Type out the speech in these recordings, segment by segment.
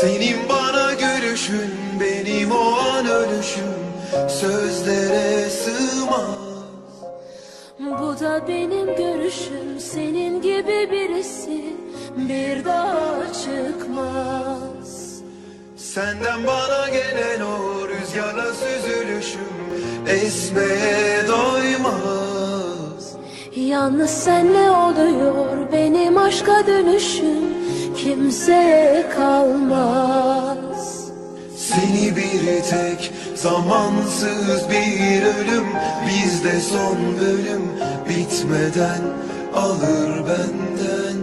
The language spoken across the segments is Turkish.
Senin bana görüşün benim o an ölüşüm. Sözlere sığmaz. Bu da benim görüşüm senin gibi birisi. Bir daha çıkmaz. Senden bana gelen o rüzgarla süzülüşüm Esmeye doymaz. Yalnız senle oluyor benim aşka dönüşüm kimseye kalmaz. Seni bir tek zamansız bir ölüm. Bizde son bölüm bitmeden alır benden.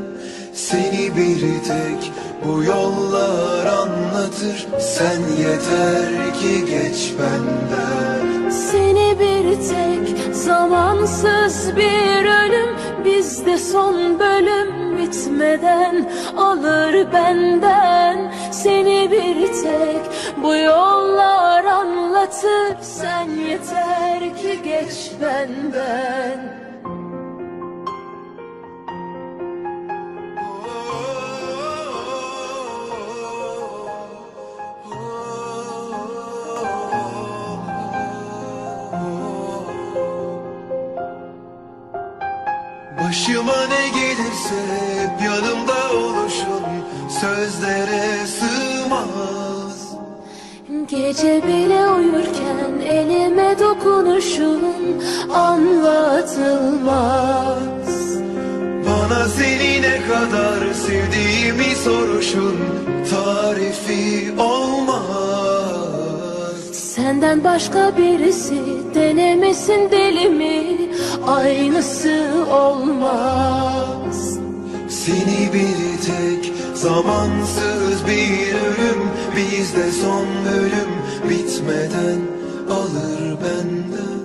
Seni bir tek bu yollar anlatır. Sen yeter ki geç benden. Seni bir tek zamansız bir ölüm Bizde son bölüm bitmeden alır benden Seni bir tek. Bu yollar anlatır Sen yeter ki geç benden Başıma ne gelirse hep yanımda oluşun Sözlere sığmaz. Gece bile uyurken elime dokunuşun anlatılmaz. Bana seni ne kadar sevdiğimi soruşun. Tarifi olmaz. Senden başka birisi denemesin deli mi aynısı olmaz. Seni bir tek zamansız bir ölüm Bizde son bölüm bitmeden alır benden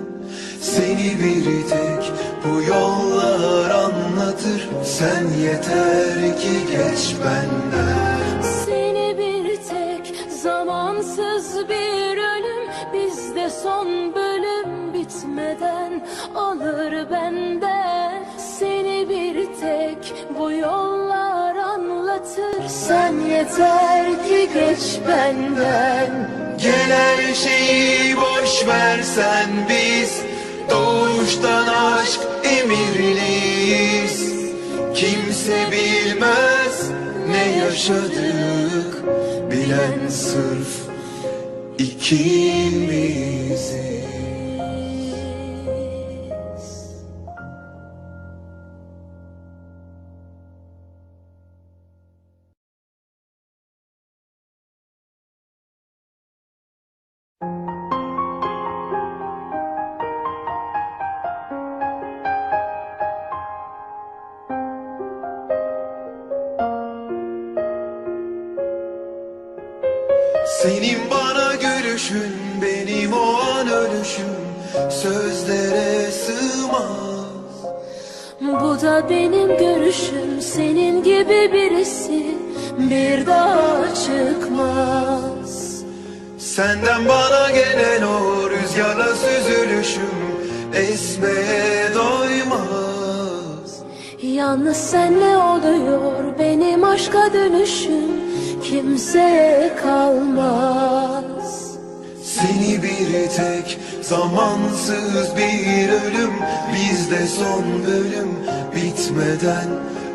Seni bir tek bu yollar anlatır Sen yeter ki geç benden. Seni bir tek zamansız bir ölüm Bizde son bölüm bitmeden alır benden Seni bir tek bu yollar anlatır. Sen yeter ki geç benden. Gel her şeyi boş versen biz. Doğuştan aşk emirliyiz. Kimse bilmez ne yaşadık. Bilen sırf ikimiziz Senin bana gülüşün benim o an ölüşüm. Sözlere sığmaz. Bu da benim görüşüm senin gibi birisi. Bir daha çıkmaz. Senden bana gelen o rüzgarla süzülüşüm Esmeye doymaz. Yalnız senle oluyor benim aşka dönüşüm. Kimseye kalmaz Seni bir tek zamansız bir ölüm. Bizde son bölüm bitmeden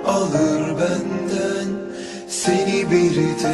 alır benden. Seni bir tek